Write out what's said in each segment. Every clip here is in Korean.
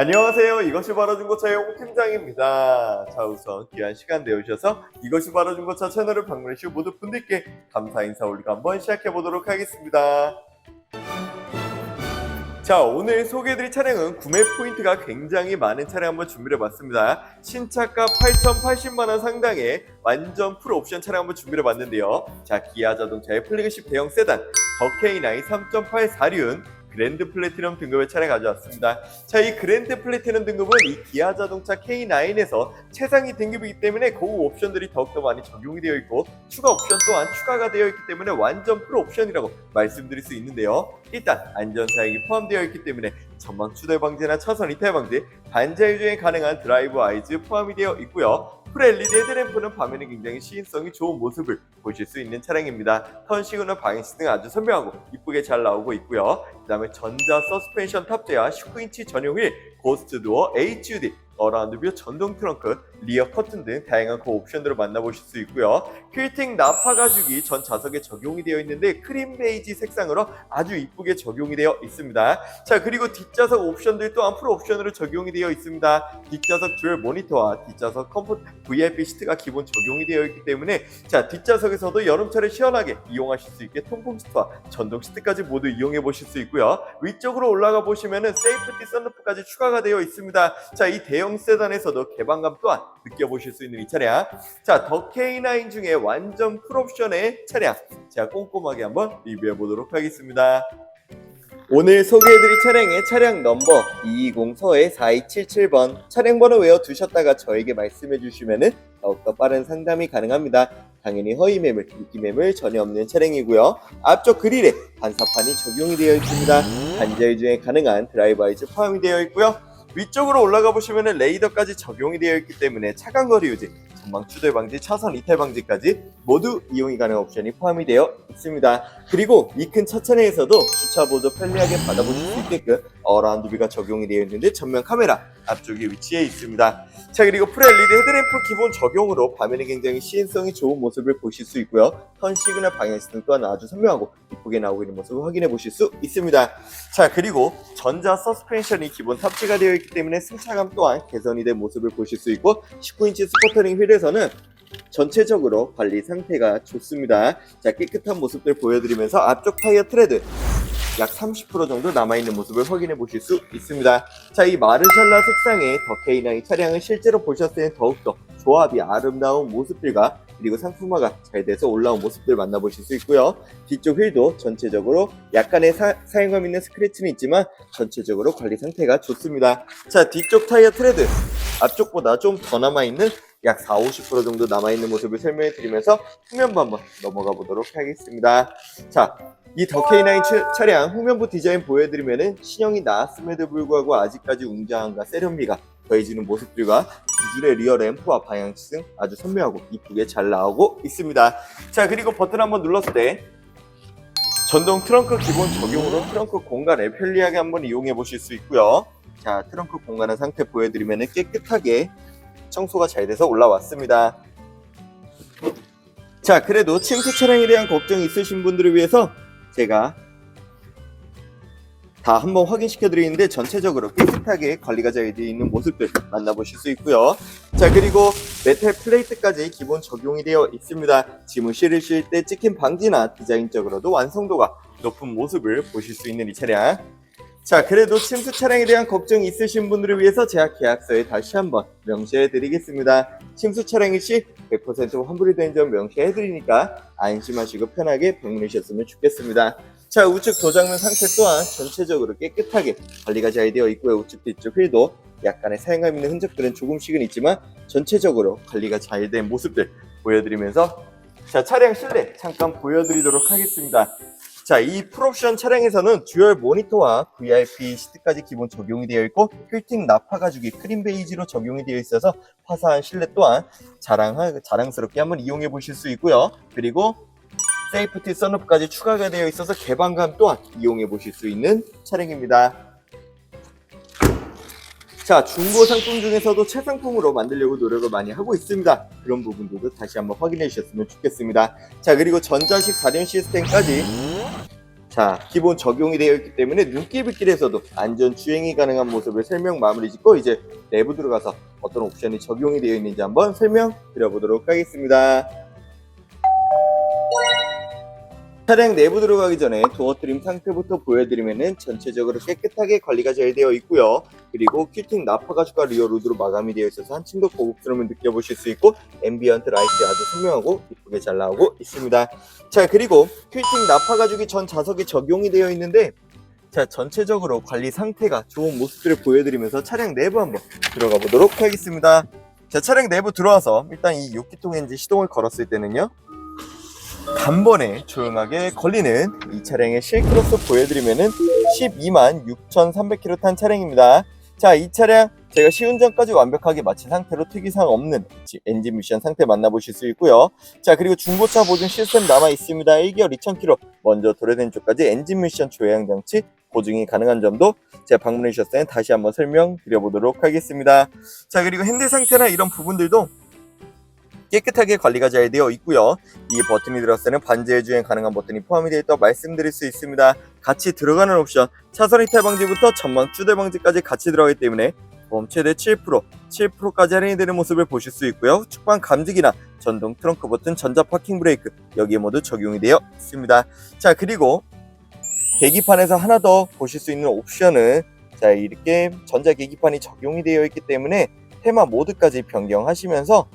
안녕하세요. 이것이 바로 중고차의 홍 팀장입니다. 자, 우선 귀한 시간 내주셔서 이것이 바로 중고차 채널을 방문해주신 모든 분들께 감사 인사 올리고 한번 시작해 보도록 하겠습니다. 자, 오늘 소개해드릴 차량은 구매 포인트가 굉장히 많은 차량 한번 준비를 해봤습니다. 신차가 8,080만원 상당의 완전 풀 옵션 차량 한번 준비를 해봤는데요. 자, 기아 자동차의 플래그십 대형 세단 더 K9 3.8 사륜 그랜드 플래티넘 등급의 차량 가져왔습니다. 자, 이 그랜드 플래티넘 등급은 이 기아 자동차 K9에서 최상위 등급이기 때문에 고급 옵션들이 더욱더 많이 적용이 되어 있고 추가 옵션 또한 추가가 되어 있기 때문에 완전 풀 옵션이라고 말씀드릴 수 있는데요. 일단 안전사양이 포함되어 있기 때문에 전방 추돌 방지나 차선 이탈 방지, 반자율 주행 가능한 드라이브 아이즈 포함이 되어 있고요. 풀 LED 헤드램프는 밤에는 굉장히 시인성이 좋은 모습을 보실 수 있는 차량입니다. 턴 시그널 방향 시 등 아주 선명하고 이쁘게 잘 나오고 있고요. 그 다음에 전자 서스펜션 탑재와 19인치 전용 휠, 고스트 도어, HUD, 어라운드 뷰, 전동 트렁크, 리어 커튼 등 다양한 그 옵션들을 만나보실 수 있고요. 퀼팅 나파 가죽이 전 좌석에 적용이 되어 있는데 크림 베이지 색상으로 아주 이쁘게 적용이 되어 있습니다. 자 그리고 뒷좌석 옵션들 또한 풀 옵션으로 적용이 되어 있습니다. 뒷좌석 듀얼 모니터와 뒷좌석 컴포트 VIP 시트가 기본 적용이 되어 있기 때문에 자 뒷좌석에서도 여름철에 시원하게 이용하실 수 있게 통풍 시트와 전동 시트까지 모두 이용해 보실 수 있고요. 위쪽으로 올라가 보시면은 세이프티 썬루프까지 추가가 되어 있습니다. 자 이 대형 세단에서도 개방감 또한 느껴보실 수 있는 이 차량. 자, 더 K9 중에 완전 풀옵션의 차량. 제가 꼼꼼하게 한번 리뷰해 보도록 하겠습니다. 오늘 소개해드릴 차량의 차량 넘버 220서의 4277번 차량 번호 외워 두셨다가 저에게 말씀해 주시면 더욱더 빠른 상담이 가능합니다. 당연히 허위 매물, 유기 매물 전혀 없는 차량이고요. 앞쪽 그릴에 반사판이 적용이 되어 있습니다. 반자율 주행 가능한 드라이브 아이즈 포함이 되어 있고요. 위쪽으로 올라가 보시면 레이더까지 적용이 되어 있기 때문에 차간 거리 유지, 전방 추돌 방지, 차선 이탈 방지까지 모두 이용이 가능한 옵션이 포함이 되어 있습니다. 그리고 이 큰 차체내에서도 주차 보조 편리하게 받아보실 수 있게끔 어라운드 뷰가 적용이 되어 있는데 전면 카메라 앞쪽에 위치해 있습니다. 자 그리고 풀 LED 헤드램프 기본 적용으로 밤에는 굉장히 시인성이 좋은 모습을 보실 수 있고요. 턴 시그널 방향 시등 또한 아주 선명하고 이쁘게 나오고 있는 모습을 확인해 보실 수 있습니다. 자 그리고 전자 서스펜션이 기본 탑재가 되어 있기 때문에 승차감 또한 개선이 된 모습을 보실 수 있고 19인치 스포터링 휠 에서는 전체적으로 관리 상태가 좋습니다. 자 깨끗한 모습들 보여드리면서 앞쪽 타이어 트레드 약 30% 정도 남아있는 모습을 확인해 보실 수 있습니다. 자, 이 마르샬라 색상의 더 K9 차량을 실제로 보셨을 때 더욱더 조합이 아름다운 모습들과 그리고 상품화가 잘 돼서 올라온 모습들 만나보실 수 있고요. 뒤쪽 휠도 전체적으로 약간의 사, 사용감 있는 스크래치는 있지만 전체적으로 관리 상태가 좋습니다. 자, 뒤쪽 타이어 트레드 앞쪽보다 좀 더 남아있는 약 4, 50% 정도 남아있는 모습을 설명해 드리면서 후면부 한번 넘어가 보도록 하겠습니다. 자, 이 더 K9 차- 차량 후면부 디자인 보여드리면은 신형이 나왔음에도 불구하고 아직까지 웅장함과 세련미가 더해지는 모습들과 두 줄의 리어 램프와 방향등 아주 선명하고 이쁘게 잘 나오고 있습니다. 자 그리고 버튼 한번 눌렀을 때 전동 트렁크 기본 적용으로 트렁크 공간을 편리하게 한번 이용해 보실 수 있고요. 자 트렁크 공간의 상태 보여드리면은 깨끗하게 청소가 잘 돼서 올라왔습니다. 자 그래도 침수 차량에 대한 걱정이 있으신 분들을 위해서 제가 다 한번 확인시켜 드리는데 전체적으로 깨끗하게 관리가 잘 되어 있는 모습들 만나보실 수 있고요. 자 그리고 메탈 플레이트까지 기본 적용이 되어 있습니다. 짐을 실으실 때 찍힘 방지나 디자인적으로도 완성도가 높은 모습을 보실 수 있는 이 차량. 자 그래도 침수 차량에 대한 걱정이 있으신 분들을 위해서 제가 계약서에 다시 한번 명시해 드리겠습니다. 침수 차량일 시 100% 환불이 된 점 명시해 드리니까 안심하시고 편하게 방문하셨으면 좋겠습니다. 자 우측 도장면 상태 또한 전체적으로 깨끗하게 관리가 잘 되어 있고요. 우측 뒤쪽 휠도 약간의 사용감 있는 흔적들은 조금씩은 있지만 전체적으로 관리가 잘 된 모습들 보여드리면서 자 차량 실내 잠깐 보여드리도록 하겠습니다. 자, 이 풀옵션 차량에서는 듀얼 모니터와 VIP 시트까지 기본 적용이 되어 있고 퀼팅 나파 가죽이 크림 베이지로 적용이 되어 있어서 화사한 실내 또한 자랑, 자랑스럽게 한번 이용해 보실 수 있고요. 그리고 세이프티 선루프까지 추가가 되어 있어서 개방감 또한 이용해 보실 수 있는 차량입니다. 자, 중고 상품 중에서도 최상품으로 만들려고 노력을 많이 하고 있습니다. 그런 부분들도 다시 한번 확인해 주셨으면 좋겠습니다. 자, 그리고 전자식 사륜 시스템까지 자, 기본 적용이 되어 있기 때문에 눈길빗길에서도 안전 주행이 가능한 모습을 설명 마무리 짓고 이제 내부 들어가서 어떤 옵션이 적용이 되어 있는지 한번 설명 드려보도록 하겠습니다. 차량 내부 들어가기 전에 도어 트림 상태부터 보여드리면은 전체적으로 깨끗하게 관리가 잘 되어 있고요. 그리고 큐팅 나파 가죽과 리어 루드로 마감이 되어 있어서 한층 더 고급스러움을 느껴보실 수 있고 앰비언트 라이트 아주 선명하고 이쁘게 잘 나오고 있습니다. 자 그리고 큐팅 나파 가죽이 전 좌석에 적용이 되어 있는데 자 전체적으로 관리 상태가 좋은 모습들을 보여드리면서 차량 내부 한번 들어가 보도록 하겠습니다. 자 차량 내부 들어와서 일단 이 6기통 엔진 시동을 걸었을 때는요 단번에 조용하게 걸리는 이 차량의 실크로스 보여드리면은 12만 6,300km 탄 차량입니다. 자, 이 차량 제가 시운전까지 완벽하게 마친 상태로 특이사항 없는 엔진 미션 상태 만나보실 수 있고요. 자, 그리고 중고차 보증 시스템 남아 있습니다. 1개월 2,000km. 먼저 도래된 쪽까지 엔진 미션 조향 장치 보증이 가능한 점도 제가 방문해 주셨을 때 다시 한번 설명드려보도록 하겠습니다. 자, 그리고 핸들 상태나 이런 부분들도 깨끗하게 관리가 잘 되어 있고요. 이 버튼이 때는 반지의 주행 가능한 버튼이 포함이 되어 있다고 말씀드릴 수 있습니다. 같이 들어가는 옵션 차선 이탈 방지부터 전방 추대 방지까지 같이 들어가기 때문에 보험 최대 7% 7%까지 할인이 되는 모습을 보실 수 있고요. 측방 감지기나 전동 트렁크 버튼, 전자 파킹 브레이크 여기에 모두 적용이 되어 있습니다. 자 그리고 계기판에서 하나 더 보실 수 있는 옵션은 자 이렇게 전자 계기판이 적용이 되어 있기 때문에 테마 모드까지 변경하시면서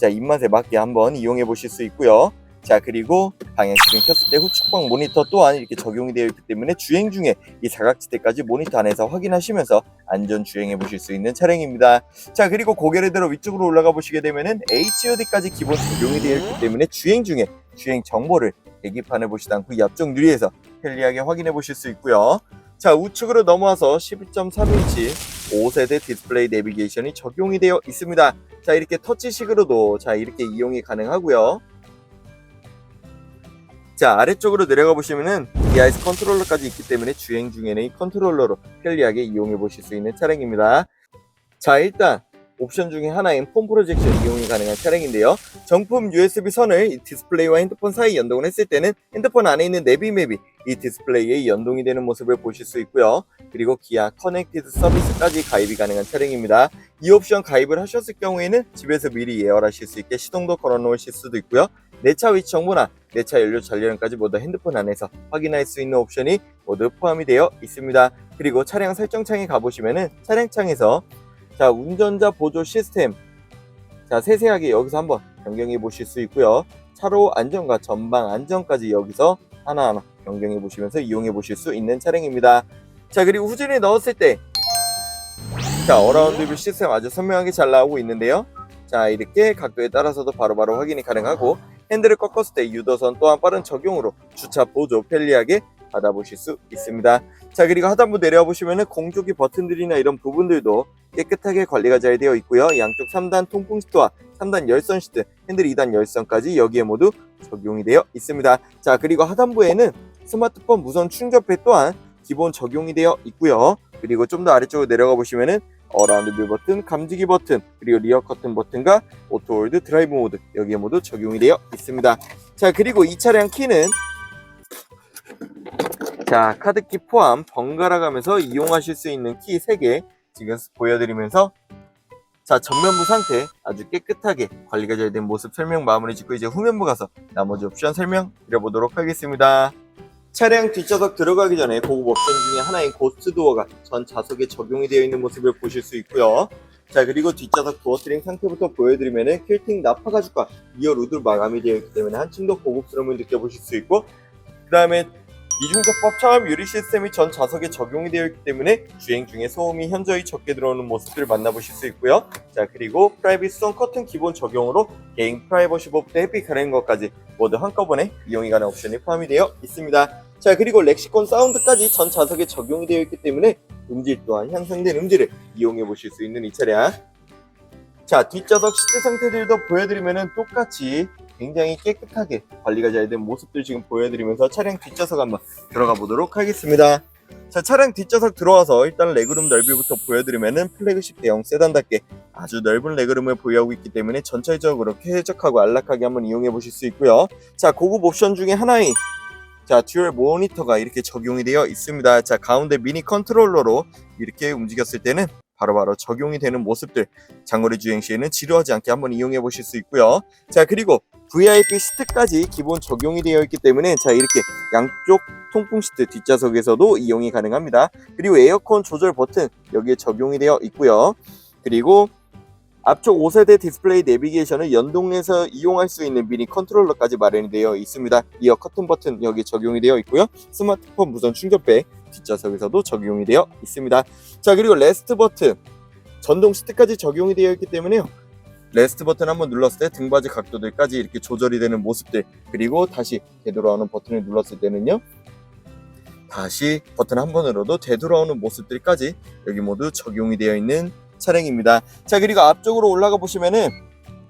자 입맛에 맞게 한번 이용해 보실 수 있고요. 자 그리고 방향 시동 켰을 때 후측방 모니터 또한 이렇게 적용이 되어 있기 때문에 주행 중에 이 사각지대까지 모니터 안에서 확인하시면서 안전 주행해 보실 수 있는 차량입니다. 자 그리고 고개를 들어 위쪽으로 올라가 보시게 되면은 HUD까지 기본 적용이 되어 있기 때문에 주행 중에 주행 정보를 계기판에 보시다 않고 이 앞쪽 유리에서 편리하게 확인해 보실 수 있고요. 자 우측으로 넘어와서 12.3인치 5세대 디스플레이 내비게이션이 적용이 되어 있습니다. 자 이렇게 터치식으로도 자 이렇게 이용이 가능하고요. 자 아래쪽으로 내려가 보시면은 DIS 컨트롤러까지 있기 때문에 주행 중에는 이 컨트롤러로 편리하게 이용해 보실 수 있는 차량입니다. 자 일단 옵션 중에 하나인 폰 프로젝션 이용이 가능한 차량인데요. 정품 USB 선을 이 디스플레이와 핸드폰 사이 연동을 했을 때는 핸드폰 안에 있는 내비맵이 이 디스플레이에 연동이 되는 모습을 보실 수 있고요. 그리고 기아 커넥티드 서비스까지 가입이 가능한 차량입니다. 이 옵션 가입을 하셨을 경우에는 집에서 미리 예열하실 수 있게 시동도 걸어 놓으실 수도 있고요. 내 차 위치 정보나 내 차 연료 전력까지 모두 핸드폰 안에서 확인할 수 있는 옵션이 모두 포함이 되어 있습니다. 그리고 차량 설정창에 가보시면은 차량창에서 자 운전자 보조 시스템 자 세세하게 여기서 한번 변경해 보실 수 있고요. 차로 안전과 전방 안전까지 여기서 하나하나 변경해 보시면서 이용해 보실 수 있는 차량입니다. 자 그리고 후진을 넣었을 때 자, 어라운드 뷰 시스템 아주 선명하게 잘 나오고 있는데요. 자, 이렇게 각도에 따라서도 바로 바로 확인이 가능하고 핸들을 꺾었을 때 유도선 또한 빠른 적용으로 주차 보조 편리하게 받아보실 수 있습니다. 자, 그리고 하단부 내려와 보시면은 공조기 버튼들이나 이런 부분들도 깨끗하게 관리가 잘 되어 있고요. 양쪽 3단 통풍 시트와 3단 열선 시트, 핸들 2단 열선까지 여기에 모두 적용이 되어 있습니다. 자, 그리고 하단부에는 스마트폰 무선 충전패 또한 기본 적용이 되어 있고요. 그리고 좀 더 아래쪽으로 내려가 보시면은 어라운드 뷰 버튼, 감지기 버튼, 그리고 리어 커튼 버튼과 오토홀드 드라이브 모드 여기에 모두 적용이 되어 있습니다. 자 그리고 이 차량 키는 자 카드키 포함 번갈아 가면서 이용하실 수 있는 키 3개 지금 보여드리면서 자 전면부 상태 아주 깨끗하게 관리가 잘 된 모습 설명 마무리 짓고 이제 후면부 가서 나머지 옵션 설명 드려보도록 하겠습니다. 차량 뒷좌석 들어가기 전에 고급 옵션 중에 하나인 고스트 도어가 전 좌석에 적용이 되어 있는 모습을 보실 수 있고요. 자 그리고 뒷좌석 도어 트림 상태부터 보여드리면 은 퀼팅 나파 가죽과 리어 루드 마감이 되어 있기 때문에 한층 더 고급스러움을 느껴보실 수 있고 그 다음에 이중접합 차암 유리 시스템이 전 좌석에 적용이 되어 있기 때문에 주행 중에 소음이 현저히 적게 들어오는 모습들을 만나보실 수 있고요. 자 그리고 프라이빗선 커튼 기본 적용으로 개인 프라이버시 버부터 해피 가는 것까지 모두 한꺼번에 이용이 가능한 옵션이 포함이 되어 있습니다. 자 그리고 렉시콘 사운드까지 전 좌석에 적용이 되어 있기 때문에 음질 또한 향상된 음질을 이용해 보실 수 있는 이 차량. 자 뒷좌석 시트 상태들도 보여드리면은 똑같이 굉장히 깨끗하게 관리가 잘 된 모습들 지금 보여드리면서 차량 뒷좌석 한번 들어가 보도록 하겠습니다. 자 차량 뒷좌석 들어와서 일단 레그룸 넓이부터 보여드리면은 플래그십 대형 세단답게 아주 넓은 레그룸을 보유하고 있기 때문에 전체적으로 쾌적하고 안락하게 한번 이용해 보실 수 있고요. 자 고급 옵션 중에 하나인 자, 듀얼 모니터가 이렇게 적용이 되어 있습니다. 자, 가운데 미니 컨트롤러로 이렇게 움직였을 때는 바로 바로 적용이 되는 모습들 장거리 주행 시에는 지루하지 않게 한번 이용해 보실 수 있고요. 자, 그리고 VIP 시트까지 기본 적용이 되어 있기 때문에 자, 이렇게 양쪽 통풍 시트 뒷좌석에서도 이용이 가능합니다. 그리고 에어컨 조절 버튼 여기에 적용이 되어 있고요. 그리고 앞쪽 5세대 디스플레이 내비게이션을 연동해서 이용할 수 있는 미니 컨트롤러까지 마련이 되어 있습니다. 이어 커튼 버튼 여기 적용이 되어 있고요. 스마트폰 무선 충전백 뒷좌석에서도 적용이 되어 있습니다. 자 그리고 레스트 버튼 전동 시트까지 적용이 되어 있기 때문에요. 레스트 버튼 한번 눌렀을 때 등받이 각도들까지 이렇게 조절이 되는 모습들 그리고 다시 되돌아오는 버튼을 눌렀을 때는요. 다시 버튼 한 번으로도 되돌아오는 모습들까지 여기 모두 적용이 되어 있는 차량입니다. 자 그리고 앞쪽으로 올라가 보시면은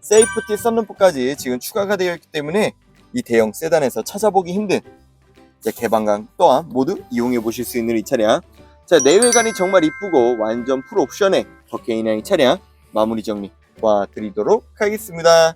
세이프티 썬루프까지 지금 추가가 되어 있기 때문에 이 대형 세단에서 찾아보기 힘든 이제 개방감 또한 모두 이용해 보실 수 있는 이 차량. 자 내외관이 정말 이쁘고 완전 풀 옵션의 더케이나이 차량 마무리 정리 도와드리도록 하겠습니다.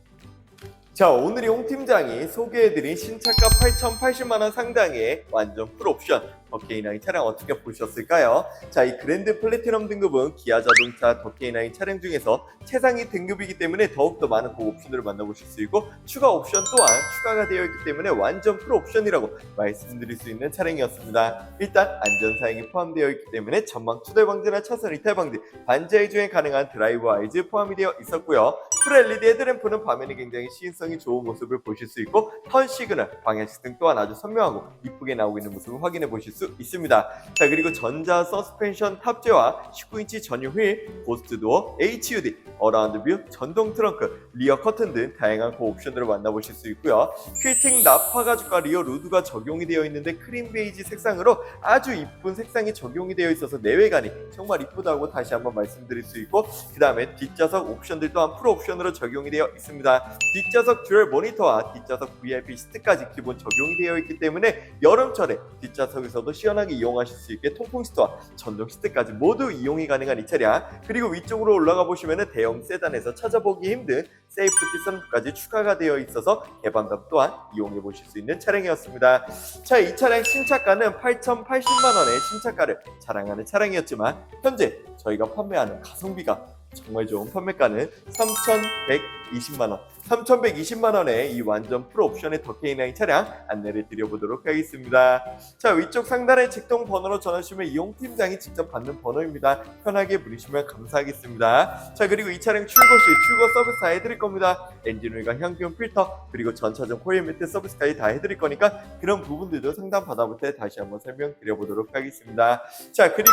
자 오늘이 홍 팀장이 소개해드린 신차가 8,080만원 상당의 완전 풀 옵션 더케이나이 차량 어떻게 보셨을까요? 자 이 그랜드 플래티넘 등급은 기아 자동차 더케이나이 차량 중에서 최상위 등급이기 때문에 더욱더 많은 고급 옵션들을 만나보실 수 있고 추가 옵션 또한 추가가 되어 있기 때문에 완전 풀 옵션이라고 말씀드릴 수 있는 차량이었습니다. 일단 안전 사양이 포함되어 있기 때문에 전방 투대 방지나 차선 이탈 방지, 반자의 주행 가능한 드라이브 아이즈 포함이 되어 있었고요. 풀 LED 헤드램프는 밤에는 굉장히 시인성이 좋은 모습을 보실 수 있고 턴 시그널, 방향 시등 또한 아주 선명하고 이쁘게 나오고 있는 모습을 확인해 보실 수 있습니다. 자 그리고 전자 서스펜션 탑재와 19인치 전용 휠, 고스트 도어, HUD, 어라운드 뷰, 전동 트렁크, 리어 커튼 등 다양한 고 옵션들을 만나보실 수 있고요. 퀼팅 나파 가죽과 리어 루드가 적용이 되어 있는데 크림 베이지 색상으로 아주 이쁜 색상이 적용이 되어 있어서 내외관이 정말 이쁘다고 다시 한번 말씀드릴 수 있고 그 다음에 뒷좌석 옵션들 또한 프로 옵션 으로 적용이 되어 있습니다. 뒷좌석 듀얼 모니터와 뒷좌석 VIP 시트까지 기본 적용이 되어 있기 때문에 여름철에 뒷좌석에서도 시원하게 이용하실 수 있게 통풍 시트와 전동 시트까지 모두 이용이 가능한 이 차량 그리고 위쪽으로 올라가 보시면 대형 세단에서 찾아보기 힘든 세이프티 선까지 추가가 되어 있어서 개방감 또한 이용해 보실 수 있는 차량이었습니다. 자, 이 차량 신차가는 8,080만 원의 신차가를 자랑하는 차량이었지만 현재 저희가 판매하는 가성비가 정말 좋은 판매가는 3,120만 원. 3,120만 원의 이 완전 풀 옵션의 더케이나인 차량 안내를 드려보도록 하겠습니다. 자 위쪽 상단의 직통 번호로 전화주시면 이용 팀장이 직접 받는 번호입니다. 편하게 부르시면 감사하겠습니다. 자 그리고 이 차량 출고 시 출고 서비스 다 해드릴 겁니다. 엔진오일과 향균 필터 그리고 전차전 코일 매트 서비스까지 다 해드릴 거니까 그런 부분들도 상담 받아볼 때 다시 한번 설명드려보도록 하겠습니다. 자 그리고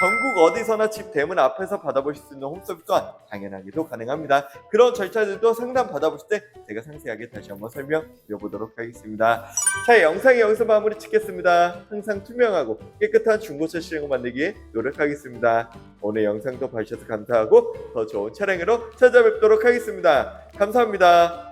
전국 어디서나 집 대문 앞에서 받아보실 수 있는 홈 서비스 또한 당연하게도 가능합니다. 그런 절차들도 상담 받아보실 때 제가 상세하게 다시 한번 설명드려보도록 하겠습니다. 자, 영상이 여기서 마무리 짓겠습니다. 항상 투명하고 깨끗한 중고차 시장을 만들기에 노력하겠습니다. 오늘 영상도 봐주셔서 감사하고 더 좋은 차량으로 찾아뵙도록 하겠습니다. 감사합니다.